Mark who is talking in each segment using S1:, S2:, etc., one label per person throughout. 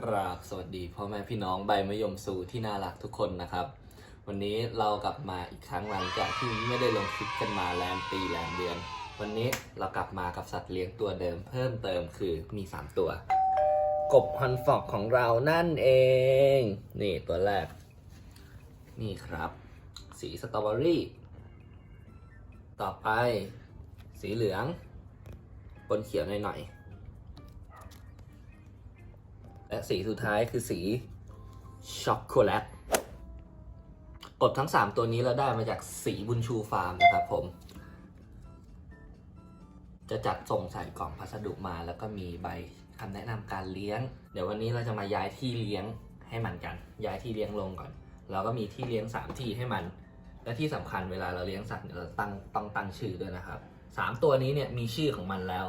S1: กราบสวัสดีพ่อแม่พี่น้องใบมะยมสูที่น่ารักทุกคนนะครับ วันนี้เรากลับมาอีกครั้งหลังจากที่ไม่ได้ลงคลิปกันมาแรมปีแรมเดือน วันนี้เรากลับมากับสัตว์เลี้ยงตัวเดิมเพิ่มเติมคือมี 3 ตัว กบฮันฟอกของเรานั่นเอง นี่ตัวแรก นี่ครับ สีสตรอเบอรี่ ต่อไป สีเหลืองปนเขียวหน่อยๆ และสีสุดท้ายคือสีช็อกโกแลตกบทั้ง 3 ตัวนี้เราได้มาจากสีบุญชูฟาร์มนะครับผม จะจัดส่งใส่กล่องพัสดุมาแล้วก็มีใบคำแนะนำการเลี้ยง เดี๋ยววันนี้เราจะมาย้ายที่เลี้ยงให้มันกัน ย้ายที่เลี้ยงลงก่อน เราก็มีที่เลี้ยง 3 ที่ให้มัน และที่สำคัญเวลาเราเลี้ยงสัตว์เราตั้งต้องตั้งชื่อด้วยนะครับสามตัวนี้เนี่ยมีชื่อของมันแล้ว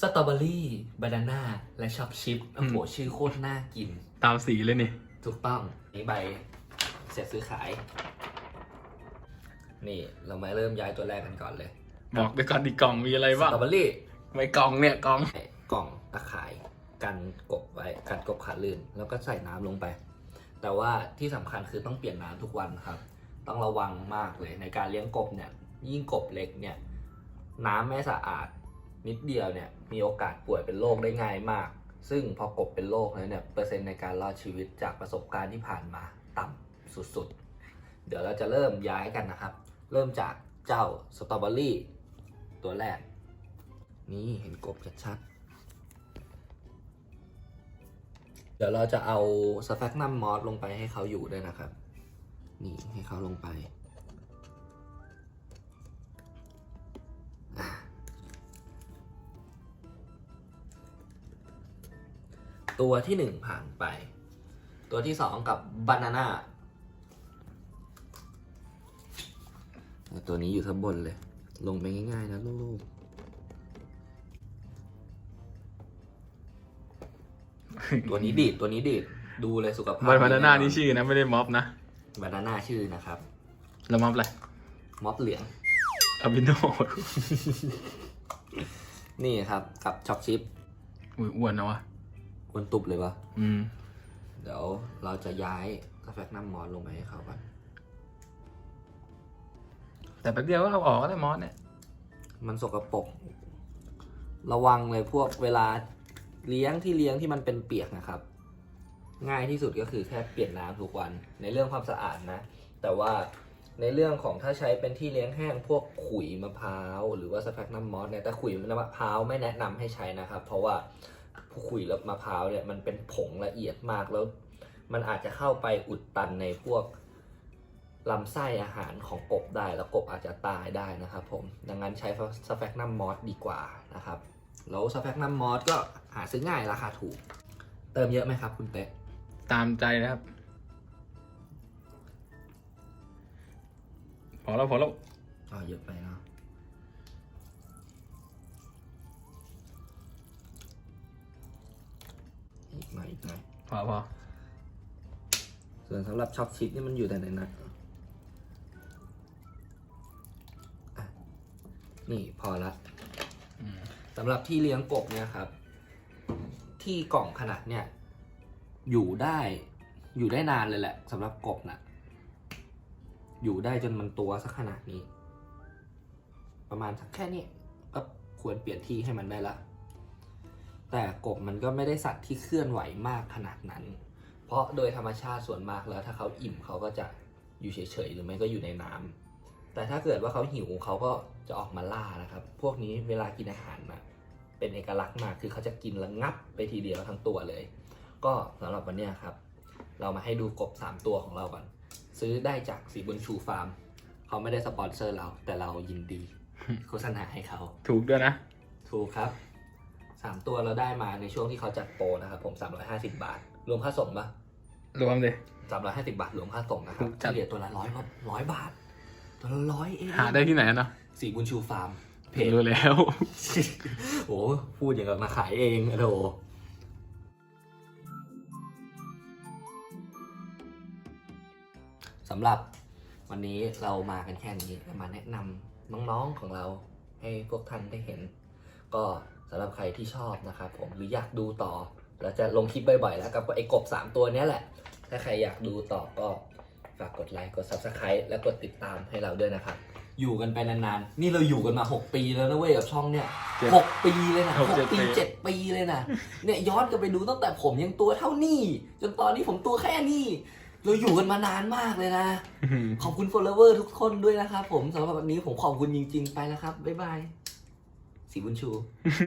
S1: สตรอเบอรี่บานาน่าและช็อกชิปโอ้โหชื่อโคตรน่ากิน
S2: ตามสีเลยนี่
S1: ถูกต้องนี่ใบเสร็จซื้อขาย นี่เรามาเริ่มย้ายตัวแรกกันก่อนเลย
S2: บอกไปก่อนดีกล่องมีอะไร
S1: ส
S2: บ้าง
S1: ตรอเบอรี่
S2: ไม่กล่องเนี่ยกล่อง
S1: กล่องตะข่ายกันกบไว้กันกบขาลื่น แล้วก็ใส่น้ำลงไป แต่ว่าที่สำคัญคือต้องเปลี่ยนน้ำทุกวันครับ ต้องระวังมากเลยในการเลี้ยงกบเนี่ย ยิ่งกบเล็กเนี่ย น้ำไม่สะอาด นิดเดียวเนี่ยมีโอกาสป่วยเป็นโรคได้ง่ายมาก ซึ่งพอกบเป็นโรคแล้วเนี่ยเปอร์เซ็นต์ในการรอดชีวิตจากประสบการณ์ที่ผ่านมาต่ำสุดๆ เดี๋ยวเราจะเริ่มย้ายกันนะครับ เริ่มจากเจ้าสตรอเบอรี่ตัวแรก นี่เห็นกบชัดๆเดี๋ยวเราจะเอาสแฟกนัมมอสลงไปให้เขาอยู่ด้วยนะครับ นี่ให้เขาลงไป ตัวที่หนึ่งผ่านไป ตัวที่สองกับบานาน่าตัวนี้อยู่ทั้งบนเลย ลงไปง่ายๆนะลูกๆตัวนี้ดีดตัวนี้ดีดดูเลยสุขภาพ
S2: ใบพานาน่า
S1: ดี
S2: นี่ชื่อนะไม่ได้ม็อบนะ
S1: บานาน่าชื่อนะครับ
S2: แล้วม็อบอะไร
S1: ม็อบเหลือง
S2: อาบิโน
S1: นี่ครับกับช็อกชิป
S2: อุ้ยอ้วนนะวะ
S1: กวนตุบเลยวะ
S2: อืม
S1: เดี๋ยวเราจะย้ายกาแฟน้ำมอสลงไปให้เขาก่อน
S2: แต่แป๊บเดียวก็เอาออกก็ได้มอสเนี่ย
S1: มันสกปรกระวังเลยพวกเวลาเลี้ยงที่เลี้ยงที่มันเป็นเปียกนะครับ ง่ายที่สุดก็คือแค่เปลี่ยนน้ำทุกวันในเรื่องความสะอาดนะ แต่ว่าในเรื่องของถ้าใช้เป็นที่เลี้ยงแห้งพวกขุยมะพร้าวหรือว่าสแฟกนัมมอสเนี่ยแต่ขุยมะพร้าวไม่แนะนำให้ใช้นะครับ เพราะว่า ขุยและมะพร้าวเนี่ยมันเป็นผงละเอียดมากแล้ว มันอาจจะเข้าไปอุดตันในพวกลำไส้อาหารของกบได้แล้วกบอาจจะตายได้นะครับผมดังนั้นใช้สแฟกนัมมอสดีกว่านะครับแล้วสแฟกนัมมอสก็หาซื้อง่ายราคาถูก เติมเยอะไหมครับคุณเต๊ะ
S2: ตามใจนะครับ พอแล้วพอแล้ว
S1: อ๋อเยอะไปเนาะ
S2: พอพอ
S1: ส่วนสำหรับช็อกชิปนี่มันอยู่แต่ในนั้นอะนี่พอละ
S2: อืม
S1: สำหรับที่เลี้ยงกบเนี่ยครับ ที่กล่องขนาดเนี่ย อยู่ได้อยู่ได้นานเลยแหละสำหรับกบนะอยู่ได้จนมันตัวสักขนาดนี้ ประมาณสักแค่นี้ก็ควรเปลี่ยนที่ให้มันได้ละ แต่กบมันก็ไม่ได้สัตว์ที่เคลื่อนไหวมากขนาดนั้น เพราะโดยธรรมชาติส่วนมากแล้ว ถ้าเขาอิ่มเขาก็จะอยู่เฉยๆหรือไม่ก็อยู่ในน้ำแต่ถ้าเกิดว่าเขาหิวเขาก็จะออกมาล่านะครับ พวกนี้เวลากินอาหารมาเป็นเอกลักษณ์มากคือเขาจะกินแล้วงับไปทีเดียวทั้งตัวเลย ก็สำหรับวันเนี้ยครับ เรามาให้ดูกบ 3 ตัวของเราก่อน ซื้อได้จากสีบุญชูฟาร์มเขาไม่ได้สปอนเซอร์เราแต่เรายินดีโฆษณาให้เขา
S2: ถูกด้วยนะ
S1: ถูกครับ 3ตัวเราได้มาในช่วงที่เขาจัดโปรนะครับผม350บาท รวมค่าส่งปะ
S2: รวมเลย
S1: 350บาทรวมค่าส่งนะครับ
S2: ถูกจัด
S1: เฉลี่ยตัวละร้อยร้อยบาท ตัวละร้อยเอง
S2: หาได้ที่ไหนอะเนาะ
S1: สีบุญชูฟาร์มเพจ
S2: รู้แล้ว
S1: โอ้พูดอย่างกับมาขายเองอะโถสำหรับวันนี้เรามากันแค่นี้เรามาแนะนำน้องๆของเราให้พวกท่านได้เห็น ก็ สำหรับใครที่ชอบนะครับผมหรืออยากดูต่อเราจะลงคลิปบ่อยๆแล้วกับไอ้กบสามตัวเนี้ยแหละ ถ้าใครอยากดูต่อก็ฝากกดไลค์กด subscribe และกดติดตามให้เราด้วยนะครับ อยู่กันไปนานๆ นี่เราอยู่กันมา 6 ปีแล้วนะเว้ยกับช่องเนี่ย
S2: เจ็ด
S1: หกปีเลยนะ
S2: หก
S1: หก
S2: เจ็ด
S1: ปี
S2: ปี
S1: เจ็ดปีเลยนะ เนี่ยย้อนกลับไปดูตั้งแต่ผมยังตัวเท่านี้ จนตอนนี้ผมตัวแค่นี้เราอยู่กันมานานมากเลยนะ ขอบคุณ follower ทุกคนด้วยนะครับผมสำหรับวันนี้ผมขอบคุณจริง ๆ ไปแล้วครับ บ๊ายบาย สีบุญชู